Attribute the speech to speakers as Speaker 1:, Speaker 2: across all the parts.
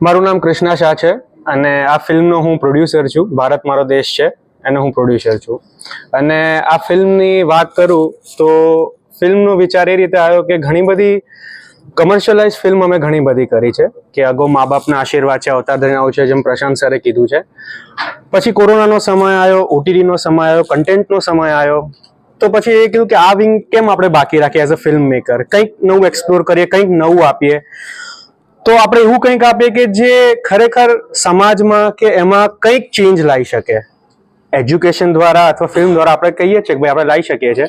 Speaker 1: મારું નામ કૃષ્ણા શાહ છે અને આ ફિલ્મનો હું પ્રોડ્યુસર છું. ભારત મારો દેશ છે એનો હું પ્રોડ્યુસર છું. અને આ ફિલ્મની વાત કરું તો ફિલ્મનો વિચાર એ રીતે આવ્યો કે ઘણી બધી કમર્શિયલાઇઝ ફિલ્મ અમે ઘણી બધી કરી છે, કે અગાઉ મા બાપના આશીર્વાદ છે અવતાર આવું છે, જેમ પ્રશાંત સરે કીધું છે. પછી કોરોનાનો સમય આવ્યો ઓટીટીનો સમય આવ્યો કન્ટેન્ટનો સમય આવ્યો. તો પછી એ કીધું કે આ વિંગ કેમ આપણે બાકી રાખીએ એઝ અ ફિલ્મ મેકર કંઈક નવું એક્સપ્લોર કરીએ, કંઈક નવું આપીએ. તો આપણે એવું કંઈક આપીએ કે જે ખરેખર સમાજમાં કે એમાં કંઈક ચેન્જ લાવી શકે. એજ્યુકેશન દ્વારા અથવા ફિલ્મ દ્વારા આપણે કહીએ છીએ કે ભાઈ આપણે લાવી શકીએ છીએ.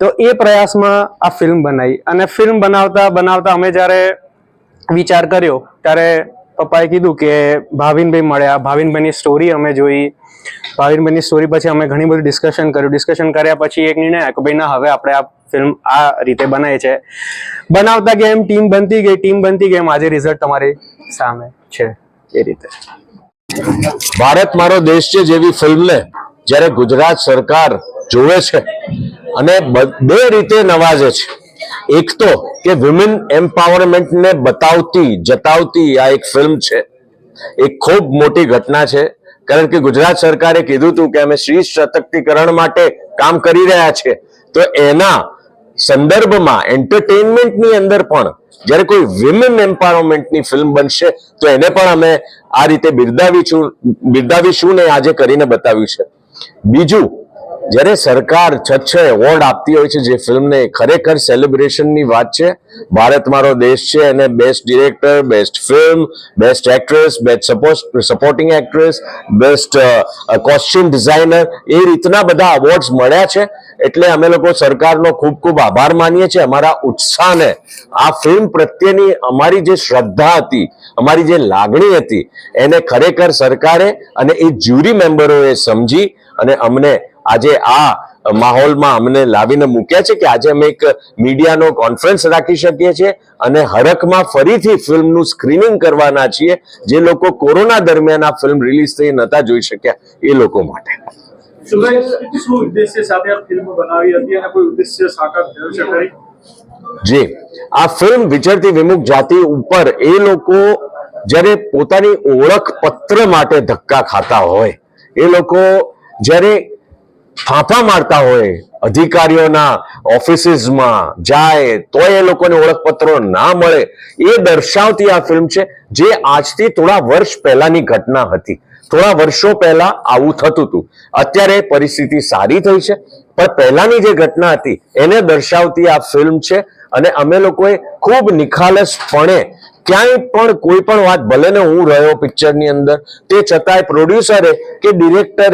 Speaker 1: તો એ પ્રયાસમાં આ ફિલ્મ બનાવી. અને ફિલ્મ બનાવતા બનાવતા અમે જ્યારે વિચાર કર્યો, ત્યારે પપ્પાએ કીધું કે ભાવિનભાઈ મળ્યા ભાવિનભાઈની સ્ટોરી અમે જોઈ. ભાવિનભાઈની સ્ટોરી પછી અમે ઘણી બધી ડિસ્કશન કર્યું. ડિસ્કશન કર્યા પછી એક નિર્ણય કે ભાઈ, ના, હવે આપણે આ ફિલ્મ આ રીતે બનાવી છે. બનાવતા ગેમ ટીમ બનતી ગઈ. ટીમ બનતી ગેમ આજે રિઝલ્ટ તમારી સામે છે એ રીતે.
Speaker 2: ભારત મારો દેશ છે જેવી ફિલ્મને જ્યારે ગુજરાત સરકાર જોવે છે અને બે રીતે નવાજે છે. એક તો કે વિમેન એમ્પાવરમેન્ટને બતાવતી, જતાવતી આ એક ફિલ્મ છે. એક ખૂબ મોટી ઘટના છે. કારણ કે ગુજરાત સરકારે કીધું હતું કે અમે સ્ત્રી સશક્તિકરણ માટે કામ કરી રહ્યા છે. તો એના સંદર્ભમાં એન્ટરટેનમેન્ટની અંદર પણ જ્યારે કોઈ વિમેન એમ્પાવરમેન્ટની ફિલ્મ બનશે, તો એને પણ અમે આ રીતે બિરદાવી છું, બિરદાવીશું ને આજે કરીને બતાવ્યું છે. બીજું જ્યારે સરકાર છ છ એવોર્ડ આપતી હોય છે જે ફિલ્મને ખરેખર સેલિબ્રેશનની વાત છે, ભારત મારો દેશ છે અને best director, best film, best actress, best supporting actress best costume designer એ રીતના બધા અવોર્ડ્સ મળ્યા છે. એટલે અમે લોકો સરકારનો ખૂબ ખૂબ આભાર માનીએ છીએ. અમારા ઉત્સાહને, આ ફિલ્મ પ્રત્યેની અમારી જે શ્રદ્ધા હતી, અમારી જે લાગણી હતી, એને ખરેખર સરકારે અને એ જ્યુરી મેમ્બરોએ સમજી અને અમને આજે આ માહોલમાં અમને લાવીને મૂક્યા છે કે આજે અમે એક મીડિયાનો કોન્ફરન્સ રાખી શકીએ છીએ અને હરખમાં ફરીથી ફિલ્મનું સ્ક્રીનિંગ કરવાના છીએ. જે લોકો કોરોના દરમિયાન આ ફિલ્મ રિલીઝ થઈ નતા જોઈ શક્યા એ લોકો માટે. જી. આ ફિલ્મ વિચરતી વિમુખ જાતિ ઉપર એ લોકો જ્યારે પોતાની ઓળખ પત્ર માટે ધક્કા ખાતા હોય એ લોકો જ્યારે ફાંફા મારતા હોય, અધિકારીઓના ઓફિસીસમાં જાય, તો એ લોકોને ઓળખપત્રો ના મળે, એ દર્શાવતી આ ફિલ્મ છે, જે આજથી થોડા વર્ષ પહેલાની ઘટના હતી. થોડા વર્ષો પહેલા આવું થતું હતું. અત્યારે પરિસ્થિતિ સારી થઈ છે, પણ પહેલાની જે ઘટના હતી, એને દર્શાવતી આ ફિલ્મ છે, અને અમે લોકોએ ખૂબ નિખાલસપણે ક્યાંય પણ કોઈ પણ વાત ભલે ને હું રહ્યો પિક્ચરની અંદર, તે છતાંય પ્રોડ્યુસરે કે ડિરેક્ટરે